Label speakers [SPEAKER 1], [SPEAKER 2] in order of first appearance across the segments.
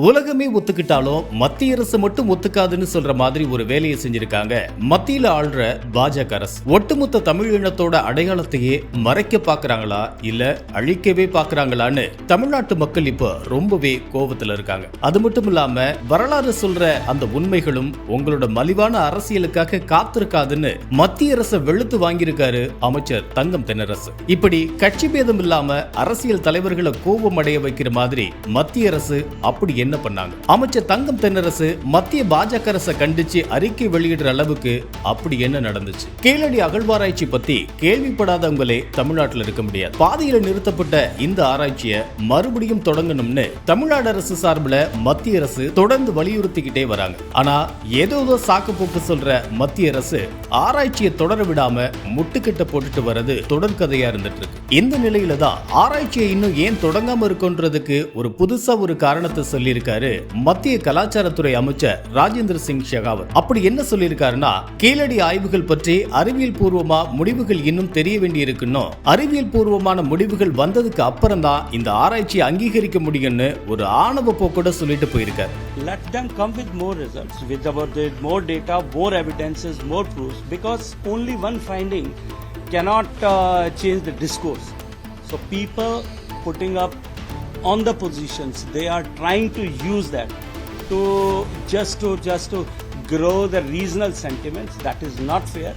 [SPEAKER 1] உலகமே ஒத்துக்கிட்டாலும் மத்திய அரசு மட்டும் ஒத்துக்காதுன்னு சொல்ற மாதிரி ஒரு வேலையை செஞ்சிருக்காங்க. மத்தியில ஆள்ற பாஜக அரசு. ஒட்டுமொத்த தமிழ் இனத்தோட அடையாளத்தையே மறைக்க பாக்குறாங்களா? இல்ல அழிக்கவே பாக்குறாங்களான்னு தமிழ்நாட்டு மக்கள் இப்போ ரொம்பவே கோபத்துல இருக்காங்க. அது மட்டும் இல்லாம வரலாறு சொல்ற அந்த உண்மைகளும் உங்களோட மலிவான அரசியலுக்காக காத்திருக்காதுன்னு மத்திய அரசை வெளுத்து வாங்கியிருக்காரு அமைச்சர் தங்கம் தென்னரசு. இப்படி கட்சி பேதம் இல்லாம அரசியல் தலைவர்களை கோபம் அடைய வைக்கிற மாதிரி மத்திய அரசு அப்படி என்ன பண்ணாங்க? அமைச்சர் தங்கம் தென்னரசு மத்திய பாஜக அரசை கண்டிச்சு அறிக்கை வெளியிடுற அளவுக்கு அப்படி என்ன நடந்துச்சு? கீழடி அகழ்வாராய்ச்சி பத்தி கேள்விப்படாதவங்களே தமிழ்நாட்டில் இருக்க முடியாது. பாதியில நிறுத்தப்பட்ட இந்த ஆராய்ச்சியை மறுபடியும் தொடங்கணும்னு தமிழ்நாடு அரசு சார்பில் மத்திய அரசு தொடர்ந்து வலியுறுத்திக்கிட்டே வராங்க. ஆனா ஏதோ ஏதோ சாக்கு போக்கு சொல்ற மத்திய அரசு ஆராய்ச்சியை தொடர விடாம முட்டுக்கிட்ட போட்டுட்டு வர்றது தொடர்கதையா இருந்துட்டு இருக்கு. இந்த நிலையில தான் ஆராய்ச்சியை இன்னும் ஏன் தொடங்காம இருக்குன்றதுக்கு ஒரு புதுசா ஒரு காரணத்தை சொல்லியிருக்காரு. மத்திய கலாச்சாரத்துறை அமைச்சர் ராஜேந்திர சிங் ஷெகாவத். அப்படி என்ன சொல்லியிருக்காருன்னா கீழடி ஆய்வுகள் பற்றி அறிவியல் பூர்வமா முடிவுகள் இன்னும் தெரிய வேண்டியிருக்குன்னு அறிவியல் பூர்வமான முடிவுகள் வந்ததுக்கு அப்புறம் தான் இந்த ஆராய்ச்சியை அங்கீகரிக்க முடியும்னு ஒரு ஆணவ போக்கோட சொல்லிட்டு போயிருக்காரு.
[SPEAKER 2] Let them come with more results, with about the more data, more evidences, more proofs, because only one finding cannot uh, change the discourse. So people putting up on the positions, they are trying to use that to just to just to grow the regional sentiments. That is not fair.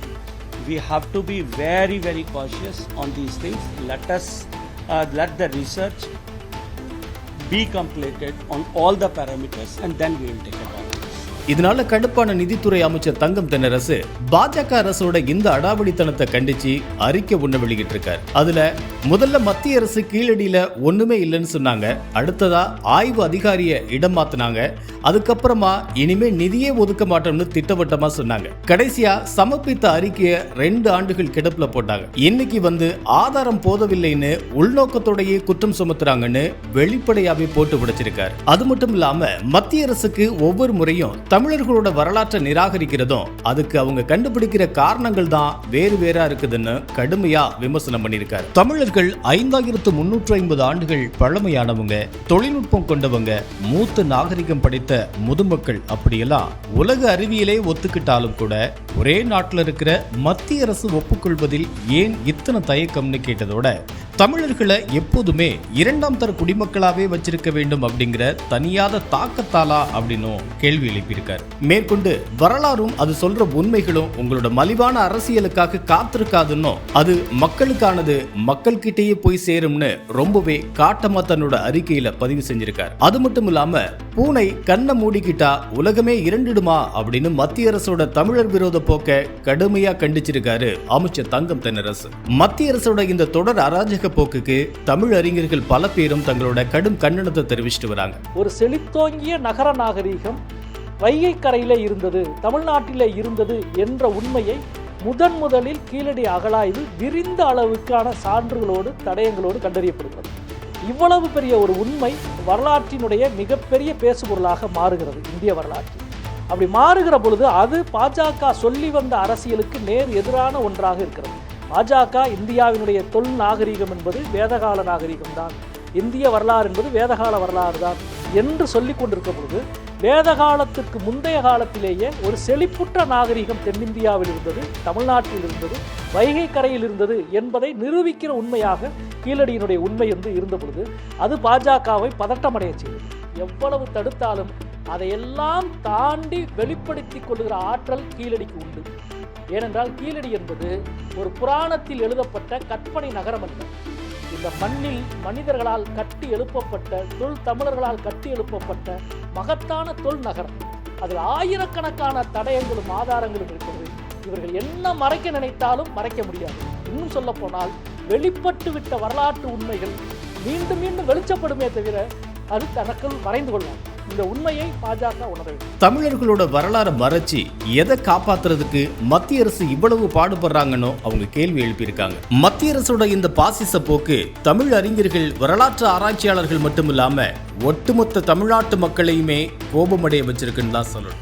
[SPEAKER 2] We have to be very very cautious on these things. Let us uh, let the research be completed on all the parameters and then we will take a call.
[SPEAKER 1] இதனால கடுப்பான நிதித்துறை அமைச்சர் தங்கம் தென்னரசு பாஜக அரசோட இந்த அடாவடித்தனத்தை கண்டிச்சு அறிக்கை ஒண்ணு வெளியிட்டு இருக்காரு அதுல முதல்ல மத்திய அரசு கீழடியில ஒண்ணுமே இல்லைன்னு சொன்னாங்க. அடுத்ததா ஆய்வு அதிகாரிய இடம் மாத்தினாங்க. அதுக்கப்புறமா இனிமே நிதியே ஒதுக்க மாட்டோம்னு திட்டவட்டமா சொன்னாங்க. கடைசியா சமர்ப்பித்த அறிக்கையை ரெண்டு ஆண்டுகள் கிடப்புல போட்டாங்க. இன்னைக்கு வந்து ஆதாரம் போதவில்லைன்னு உள்நோக்கத்தோடையே குற்றம் சுமத்துறாங்கன்னு வெளிப்படையாவே போட்டு உடைச்சிருக்காரு. அது மட்டும் இல்லாம மத்திய அரசுக்கு ஒவ்வொரு முறையும் தமிழர்களோட வரலாற்றை நிராகரிக்கிறதும் அதுக்கு அவங்க கண்டுபிடிக்கிற காரணங்கள் தான் வேறு வேறா இருக்குதுன்னு கடுமையா விமர்சனம் பண்ணியிருக்காரு. தமிழர்கள் ஐந்தாயிரத்து முன்னூற்று ஐம்பது ஆண்டுகள் பழமையானவங்க தொழில்நுட்பம் கொண்டவங்க மூத்த நாகரிகம் படைத்த முதுமக்கள் அப்படியெல்லாம் உலக அறிவியலே ஒத்துக்கிட்டாலும் கூட ஒரே நாட்டில் இருக்கிற மத்திய அரசு ஒப்புக்கொள்வதில் ஏன் இத்தனை தயக்கம்னு கேட்டதோட தமிழர்களை எப்போதுமே இரண்டாம் தர குடிமக்களாவே வச்சிருக்க வேண்டும் அப்படிங்கிற தனியாத தாக்கத்தாலா அப்படின்னும் கேள்வி எழுப்பியிருக்காரு. மேற்கொண்டு வரலாறும் அது சொல்ற உண்மைகளும் உங்களோட மலிவான அரசியலுக்காக காத்திருக்காதுன்னும் அது மக்களுக்கானது மக்கள் கிட்டேயே போய் சேரும்னு ரொம்பவே காட்டமா தன்னோட அறிக்கையில பதிவு செஞ்சிருக்காரு. அது மட்டும் இல்லாம பூனை கண்ணை மூடிக்கிட்டா உலகமே இரண்டிடுமா அப்படின்னு மத்திய அரசோட தமிழர் விரோத போக்க கடுமையா கண்டிச்சிருக்காரு அமைச்சர் தங்கம் தென்னரசு. மத்திய அரசோட இந்த தொடர் அராஜக போக்குக்கு தமிழ் அறிஞர்கள் பல பேரும் தங்களோட கடும் கண்டனத்தை தெரிவிச்சிட்டு வராங்க.
[SPEAKER 3] ஒரு செழித்தோங்கிய நகர நாகரீகம் வைகை கரையில இருந்தது தமிழ்நாட்டில இருந்தது என்ற உண்மையை முதன் முதலில் கீழடி அகழாய்வு விரிந்த அளவுக்கான சான்றுகளோடு தடயங்களோடு கண்டறியப்படுகிறது. இவ்வளவு பெரிய ஒரு உண்மை வரலாற்றினுடைய மிகப்பெரிய பேசுபொருளாக மாறுகிறது இந்திய வரலாற்று. அப்படி மாறுகிற பொழுது அது பாஜக சொல்லி வந்த அரசியலுக்கு நேர் எதிரான ஒன்றாக இருக்கிறது. பாஜக இந்தியாவினுடைய தொல் நாகரீகம் என்பது வேதகால நாகரீகம் தான். இந்திய வரலாறு என்பது வேதகால வரலாறு தான் என்று சொல்லி கொண்டிருக்க பொழுது வேத காலத்திற்கு முந்தைய காலத்திலேயே ஒரு செழிப்புற்ற நாகரிகம் தென்னிந்தியாவில் இருந்தது தமிழ்நாட்டில் இருந்தது வைகை கரையில் இருந்தது என்பதை நிரூபிக்கிற உண்மையாக கீழடியினுடைய உண்மை வந்து இருந்த பொழுது அது பாஜகவை பதட்டமடைய செய்தது. எவ்வளவு தடுத்தாலும் அதையெல்லாம் தாண்டி வெளிப்படுத்தி கொள்கிற ஆற்றல் கீழடிக்கு உண்டு. ஏனென்றால் கீழடி என்பது ஒரு புராணத்தில் எழுதப்பட்ட கற்பனை நகரம் அல்ல. இந்த மண்ணில் மனிதர்களால் கட்டி எழுப்பப்பட்ட தொல் தமிழர்களால் கட்டி எழுப்பப்பட்ட மகத்தான தொல் நகரம். அதில் ஆயிரக்கணக்கான தடயங்களும் ஆதாரங்களும் இருக்கிறது. இவர்கள் என்ன மறைக்க நினைத்தாலும் மறைக்க முடியாது. இன்னும் சொல்ல போனால் வெளிப்பட்டு விட்ட வரலாற்று உண்மைகள் மீண்டும் மீண்டும் வெளிச்சப்படுமே தவிர அது தனக்குள் மறைந்து கொள்ளாது இந்த உண்மையை பாஜக உணர வேண்டும்
[SPEAKER 1] தமிழர்களோட வரலாறை மறைச்சு எதை காப்பாத்துறதுக்கு மத்திய அரசு இவ்வளவு பாடுபடுறாங்கன்னு அவங்க கேள்வி எழுப்பியிருக்காங்க. மத்திய அரசோட இந்த பாசிச போக்கு தமிழ் அறிஞர்கள் வரலாற்று ஆராய்ச்சியாளர்கள் மட்டும் இல்லாம ஒட்டுமொத்த தமிழ்நாட்டு மக்களையுமே கோபமடைய வச்சிருக்குன்னு தான் சொல்லணும்.